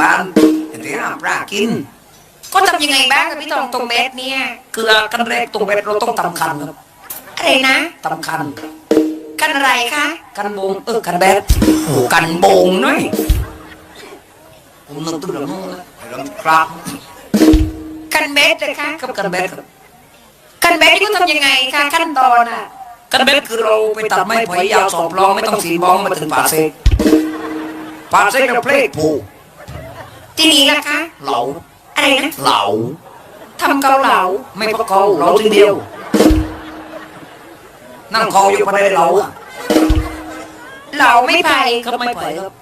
บ้านที่ห้ามปลากิน ก็ทำยังไงบ้างกับพี่ทองตรงเบ็ดเนี่ยคือกันแรกตรงเบ็ดเราต้องตำคันครับอะไรนะตำคันกันอะไรคะกันโบงเออกันแบดโอ้กันโบงหน่อยผมนึกถึงเรื่องนู้นแล้วไอ้เรื่องครับ กันเบ็ดเลยคะกับกันแบดครับกันเบ็ดที่ทำยังไงคะขั้นตอนอะกันแบดคือเราไปตัดไม้ไผ่ยาวสอบรองไม่ต้องสีบองมาถึงป่าเซกป่าเซกเราเพลกผูก ที่นี้ล่ะคะ เหลาอะไรนะเหลาทำเกาเหลาไม่พอเขาเหลาทีเดียว นั่งคออยู่ภายในเหลาอะเหลาไม่ไปครับไม่ไผ่ครับ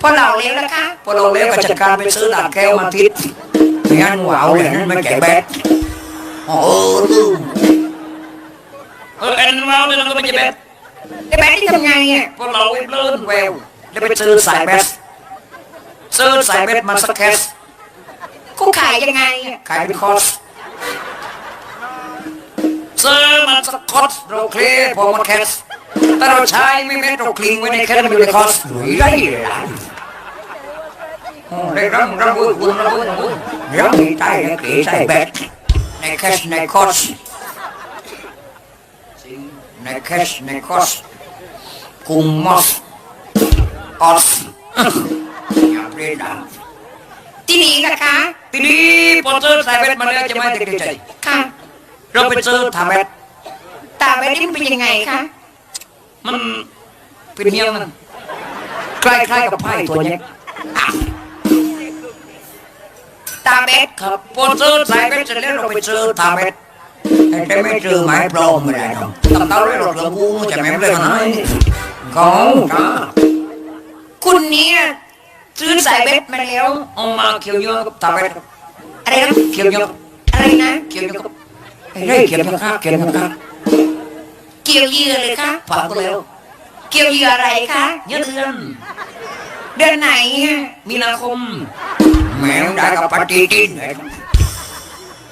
พอเหลาแล้วล่ะคะ พอเราเลี้ยงก็จัดการไปซื้อด่านแก้วมาทิศไม่งั้นหวาวเลยนั่นไม่แก่แบดอ๋อเออลืมเออแอนวาวเนี่ยเราไม่ใช่แบดแต่เบ็ดที่ทำไงอะพอเราเลื่อนแววแล้วไปซื้อสายแบด ซื้อสายแบดมาสักแคสกูขายยังไงอะขายเป็นคอร์สซื้อมาสักคอร์สเราเคลียร์พอมาแคสแต่เราใช้ไม่แม้เราคลิงไว้ในแคสมันอยู่ในคอร์สหรือไรล่ะโอ้ได้รังรังบุญบุญรังบุญบุญรังมีใจในเกศใส่แบดในแคสในคอร์สในแคสในคอร์สกุมมอสออส อย่าเปลี่ยนดังที่นี้ล่ะคะทีนี้พอเจอสายเบ็ดมาแล้วจะไม่ติดใจค่ะเราไปเจอทาเบ็ดตาเบ็ดนี่มันเป็นยังไงคะมันเป็นเงี้ยมันคล้ายๆกับไพ่ตัวเนี้ยอะตาเบ็ดครับพอเจอสายเบ็ดเสร็จแล้วเราไปเจอทาเบ็ดแต่ไม่เจอไม้ปลอมไม่ได้หรอกตัดเต้าเลยเราเจอกูจะไม่เลยนะเขาจ้าคุณเนี่ย ซื้อสายเบ็ดมาแล้วเอามาเขียวเยอะกับทาเบ็ดครับอะไรนะเขียวเยอะอะไรนะเขียวเยอะครับเฮ้ยเขียวเยอะครับเขียวเยอะครับเกี่ยวเหยื่อเลยคะฝากก็แล้วเกี่ยวเหยื่ออะไรคะเยอะเดือนเดือนไหนอะมีนาคมแมวได้กับปฏิทินเลย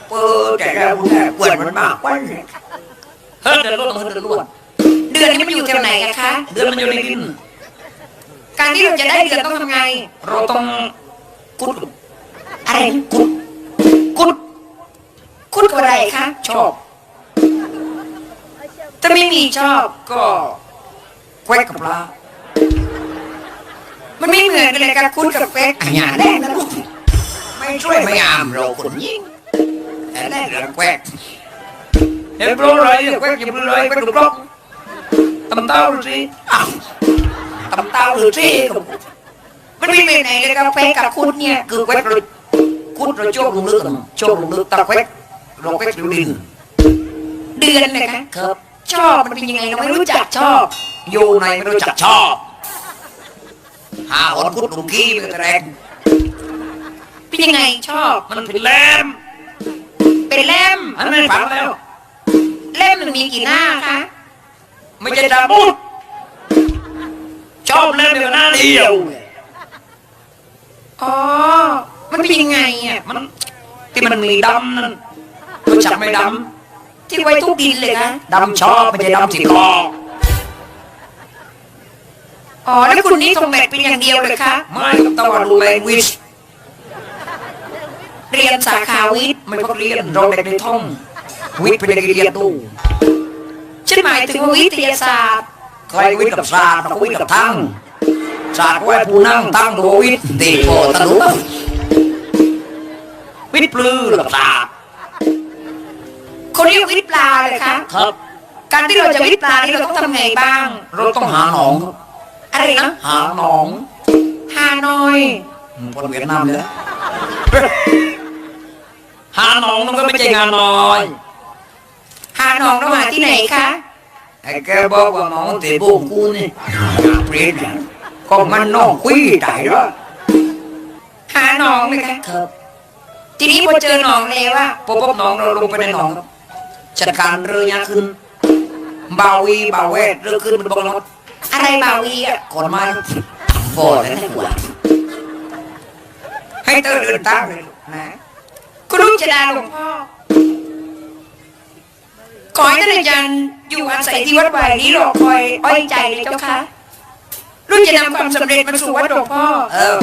เปิดแต่แล้วคุณแม่เปิดมันมากกว่านี้เฮ้ยเดือนรวดเฮ้ยเดือนรวดเดือนนี้มันอยู่แถวไหนอะคะเดือนมันอยู่ในดิน การที่เราจะได้เดือนต้องทำไง เราต้องกุดอะไรนะกุดกุดคุดกับอะไรคะชอบ ถ้าไม่มีชอบก็แควกกับปลามันไม่เหมือนกันเลยกับคุดกับเฟกอันนี้แรกนะลูกไม่ช่วยไม่อามเราคนยิงแต่แรกเราแควกเห็นโปรอะไรแควกอย่าเปลือยแควกถูกต้องตำเต้าดูสิอ้าว ตำเต้าดูสิมันไม่เหมือนไหนเลยกับเฟกกับคุดเนี่ยคือแควกเราคุดเราโจกลงลึกกันโจกลงลึกตะแควกเราแควกอยู่ดินเดือนเลยคะครับ ชอบมันเป็นยังไงเราไม่รู้จักชอบอยู่ในไม่รู้จักชอบหาหอนคุดหลุมขี้ไปกระแรงเป็นยังไงชอบมันเป็นแหลมเป็นเล่มอันไม่ฝังแล้ว เล่มมันมีกี่หน้าคะไม่ใช่ดาบุด ชอบเล่นเดียวหน้าเดียวอ๋อ มันเป็นยังไงอะ มัน ที่มันมีดำนั่นรู้จักไหม่ดที่ไว้ทุกดินเลยคะำดำชอบไม่ใช่ดำสีกออ๋อ แล้วคุณนี่ทรงแบบเป็นอย่างเดียวเลยคะ ไม่ตะวันดูแลวิชเรียนสาขาวิทย์ไม่พักเรียนเราเด็กในท่อง วิทย์เป็นเด็กเรียนดูฉันหมายถึงว่าวิทยาศาสตร์ ใครวิทย์กับศาสตร์เราวิทย์กับทั้งศาสตร์ไว้ผู้นั่งตั้งดูวิทย์ตีโพตะลุวิทย์ปลือกับศาสตร์คนเรียกวิทย์ปลาเลยคะครับ การที่เราจะวิทย์ปลานี่เราต้องทำไงบ้าง เราต้องหาหนอง อะไรนะหาหนองฮานอยคนเวียดนามเลยหาหนองมันก็ไม่ใช่งานน้อยฮาหนองเราหาที่ไหนคะ ไอ้แกบอกว่าหมอเตะบุ้งกูนี่เปลี่ยนองก็มันน้องคุยตายแล้วหาหนองเลยคะครับทีนี้พอเจอหนองแล้วว่าพอพบน้องเราลงไปในหนองจัดการเรือยาขึ้นบาวีบาเวทเรือขึ้นบนบนรถอะไรบาวีอะกฎหมายโฟดแล้วให้กว่าให้เธอเดินตามเลยนะคุณลุงจะดาหลวงพ่อขอให้ท่านอาจารย์ อยู่อาศัยที่วัดวายนี้รอคอยอ้อยใจเลยเจ้าค่ะ รุ่นจะนำความสำเร็จมาสู่วัดหลวงพ่อเออ